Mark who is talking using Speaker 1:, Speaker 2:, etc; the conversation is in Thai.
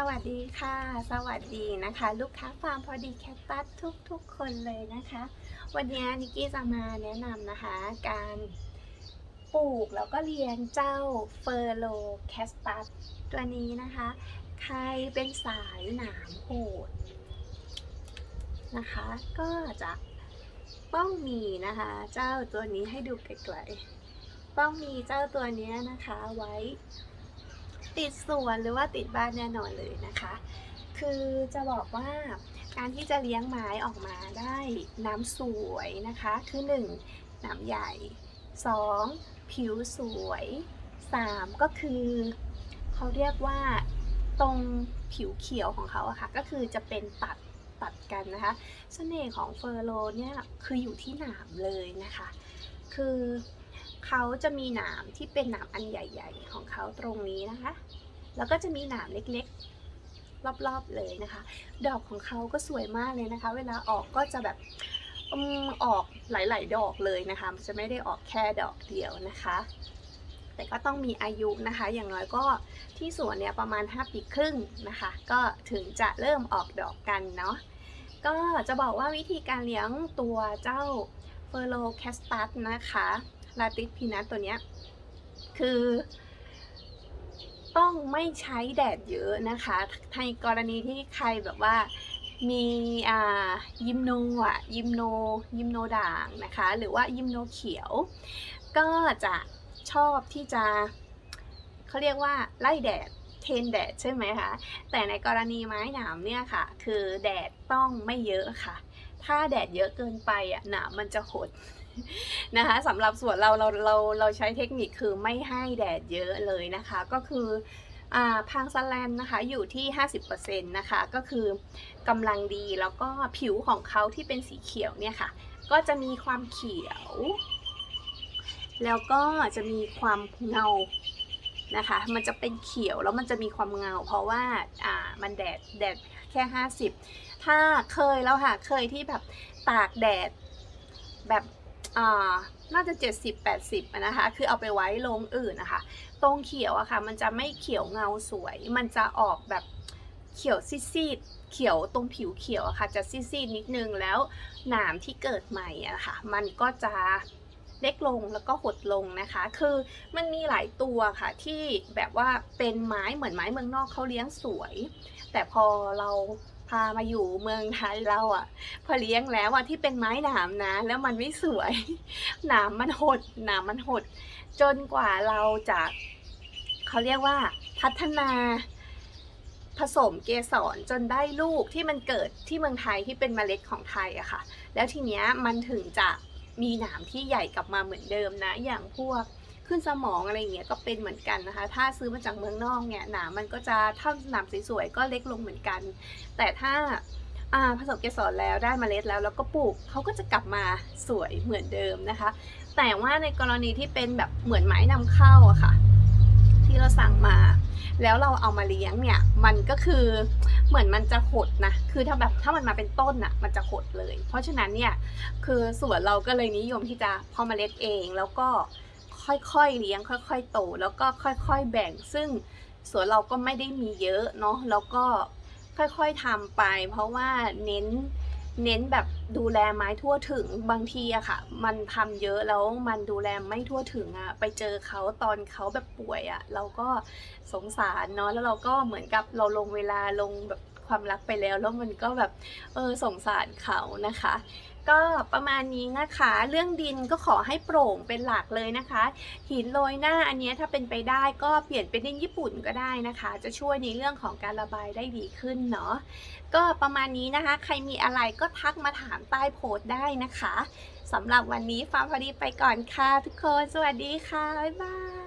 Speaker 1: สวัสดีค่ะ สวัสดีนะคะ ลูกค้าฟาร์มพอดีแคตตัสทุกๆ คนเลยนะคะ วันนี้นิกกี้จะมาแนะนำนะคะ การปลูกแล้วก็เลี้ยงเจ้าเฟอร์โลแคสตัสตัวนี้นะคะ ใครเป็นสายหนามโหดนะคะ ก็จะต้องมีนะคะ เจ้าตัวนี้ให้ดูไกลๆต้องมีเจ้าตัวนี้นะคะไว้ ติดสวนหรือว่าติดบ้านแน่นอนเลยนะคะ คือจะบอกว่าการที่จะเลี้ยงไม้ออกมาได้น้ำสวยนะคะ คือ 1. น้ำใหญ่ 2. ผิวสวย 3. ก็คือเขาเรียกว่าตรงผิวเขียวของเขาอะค่ะก็คือจะเป็นตัดตัดกันนะคะเสน่ห์ของเฟอร์โลเนี่ยคืออยู่ที่หนามเลยนะคะ คือ เขาจะมีหนามที่เป็นหนามอันใหญ่ ๆ ของเขาตรงนี้นะคะ แล้วก็จะมีหนามเล็กๆ รอบๆเลยนะคะ ดอกของเขาก็สวยมากเลยนะคะ เวลาออกก็จะแบบออกหลาย ๆ ดอกเลยนะคะ จะไม่ได้ออกแค่ดอกเดียวนะคะ แต่ก็ต้องมีอายุนะคะ อย่างน้อยก็ที่สวนเนี่ยประมาณ 5 ปีครึ่งนะคะ ก็ถึงจะเริ่มออกดอกกันเนาะ ก็จะบอกว่าวิธีการเลี้ยงตัวเจ้า อร์โลแคสตัสนะคะลาติสพีนัทตัวเนี้ยคือ ต้องไม่ใช้แดดเยอะนะคะในกรณีที่ใครแบบว่ามียิมโนอะยิมโนยิมโนด่างนะคะ หรือว่ายิมโนเขียว ก็จะชอบที่จะเขาเรียกว่าไล่แดดเทนแดดใช่ไหมคะ แต่ในกรณีไม้หนามเนี่ยค่ะ คือแดดต้องไม่เยอะค่ะ ถ้าแดดเยอะเกินไปอะหนามมันจะหดนะคะสำหรับส่วนเราเราเราเราใช้เทคนิคคือไม่ให้แดดเยอะเลยนะคะ ก็คืออ่าพังสแลนนะคะอยู่ที่ 50%นะคะก็คือกำลังดีแล้วก็ผิวของเขาที่เป็นสีเขียวเนี่ยค่ะ ก็จะมีความเขียว แล้วก็จะมีความเงา นะคะ มันจะเป็นเขียวแล้วมันจะมีความเงา เพราะว่าอ่ามันแดดแดดแค่ 50 ถ้าเคยแล้วค่ะ เคยที่แบบตากแดดแบบอ่าน่าจะ 70-80นะคะ คือเอาไปไว้ลงอื่นนะคะ ตรงเขียวอะค่ะ มันจะไม่เขียวเงาสวย มันจะออกแบบเขียวซีดๆ เขียวตรงผิวเขียวอะค่ะ จะซีดๆนิดนึงแล้วหนามที่เกิดใหม่อะค่ะ มันก็จะ เล็กลงแล้วก็หดลงนะคะ คือมันมีหลายตัวค่ะที่แบบว่าเป็นไม้เหมือนไม้เมืองนอกเขาเลี้ยงสวย แต่พอเราพามาอยู่เมืองไทยเราอะพอเลี้ยงแล้วอะที่เป็นไม้หนามนะ แล้วมันไม่สวย หนามมันหด หนามมันหด จนกว่าเราจะเขาเรียกว่าพัฒนาผสมเกสรจนได้ลูกที่มันเกิดที่เมืองไทยที่เป็นเมล็ดของไทยอะค่ะ แล้วทีเนี้ยมันถึงจะ มีหนามที่ใหญ่กลับมาเหมือนเดิมนะ อย่างพวกขึ้นสมองอะไรเงี้ยก็เป็นเหมือนกันนะคะ ถ้าซื้อมาจากเมืองนอกเนี่ยหนามมันก็จะถ้าหนามสวยๆก็เล็กลงเหมือนกัน แต่ถ้าผสมเกสรแล้วได้เมล็ดแล้วแล้วก็ปลูกเขาก็จะกลับมาสวยเหมือนเดิมนะคะ แต่ว่าในกรณีที่เป็นแบบเหมือนไม้นำเข้าอะค่ะ ที่เราสั่งมา แล้วเราเอามาเลี้ยงเนี่ย มันก็คือเหมือนมันจะหดนะ คือถ้าแบบถ้ามันมาเป็นต้นอะมันจะหดเลย เพราะฉะนั้นเนี่ย คือสวนเราก็เลยนิยมที่จะพอเมล็ดเอง แล้วก็ค่อยๆเลี้ยง ค่อย ๆ โต แล้วก็ค่อย ๆ แบ่ง ซึ่งสวนเราก็ไม่ได้มีเยอะเนาะ แล้วก็ค่อยๆทำไป เพราะว่าเน้น เน้นแบบดูแลไม้ทั่วถึงบางทีอะค่ะ มันทำเยอะแล้วมันดูแลไม่ทั่วถึงอะไปเจอเขาตอนเขาแบบป่วยอะเราก็สงสารเนาะแล้วเราก็เหมือนกับเราลงเวลาลงแบบความรักไปแล้ว แล้วมันก็แบบเออสงสารเขานะคะ ก็ประมาณนี้นะคะ เรื่องดินก็ขอให้โปร่งเป็นหลักเลยนะคะ หินโรยหน้าอันนี้ถ้าเป็นไปได้ก็เปลี่ยนเป็นดินญี่ปุ่นก็ได้นะคะ จะช่วยในเรื่องของการระบายได้ดีขึ้นเนาะก็ประมาณนี้นะคะ ใครมีอะไรก็ทักมาถามใต้โพสต์ได้นะคะสำหรับวันนี้ฟาร์มพอดีไปก่อนค่ะทุกคน สวัสดีค่ะ บ๊ายบาย